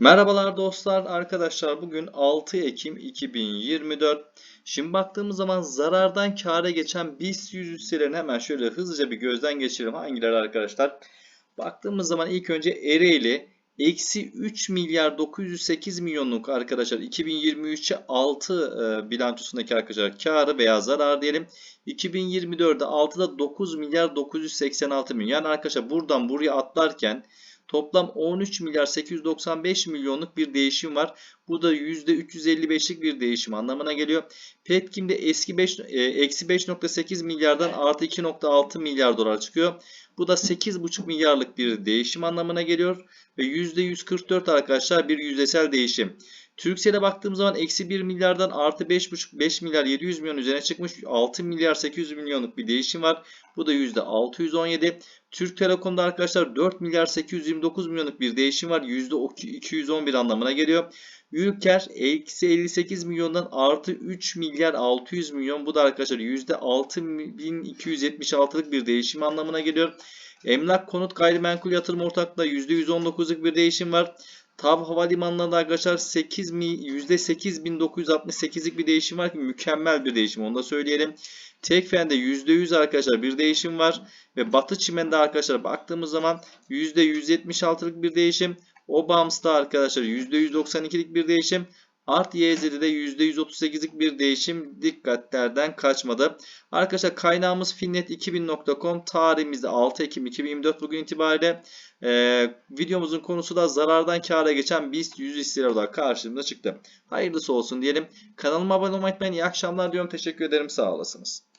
Merhabalar dostlar, arkadaşlar bugün 6 Ekim 2024. Şimdi baktığımız zaman zarardan kâra geçen BIST 100 hisselerini hemen şöyle hızlıca bir gözden geçirelim. Hangileri arkadaşlar? Baktığımız zaman ilk önce Ereğli eksi 3 milyar 908 milyonluk arkadaşlar 2023'e 6 e, bilançosundaki arkadaşlar karı veya zarar diyelim. 2024'de 6'da 9 milyar 986 milyon. Yani arkadaşlar buradan buraya atlarken Toplam 13 milyar 895 milyonluk bir değişim var. Bu da %355'lik bir değişim anlamına geliyor. Petkim'de eski 5, e, eksi 5.8 milyardan artı 2.6 milyar dolar çıkıyor. Bu da 8.5 milyarlık bir değişim anlamına geliyor. Ve %144 arkadaşlar bir yüzdesel değişim. Türksel'e baktığım zaman eksi 1 milyardan artı 5,5 5 milyar 700 milyon üzerine çıkmış 6 milyar 800 milyonluk bir değişim var. Bu da %617. Türk Telekom'da arkadaşlar 4 milyar 829 milyonluk bir değişim var. %211 anlamına geliyor. Ülker eksi 58 milyondan artı 3 milyar 600 milyon. Bu da arkadaşlar %6276'lık bir değişim anlamına geliyor. Emlak konut gayrimenkul yatırım ortaklığında %119'luk bir değişim var. TAV Havalimanı'nda arkadaşlar 8 mi, %8968'lik bir değişim var ki mükemmel bir değişim onu da söyleyelim. Tekfen'de %100 arkadaşlar bir değişim var. Ve Batı Çimen'de arkadaşlar baktığımız zaman %176'lık bir değişim. Obams'ta arkadaşlar %192'lik bir değişim. Art YZ'de de %138'lik bir değişim dikkatlerden kaçmadı. Arkadaşlar kaynağımız finnet2000.com tarihimizde 6 Ekim 2024 bugün itibariyle ee, videomuzun konusu da zarardan kâra geçen BIST 100 hisseler olarak karşımıza çıktı. Hayırlısı olsun diyelim. Kanalıma abone olmayı unutmayın. İyi akşamlar diyorum. Teşekkür ederim. Sağ olasınız.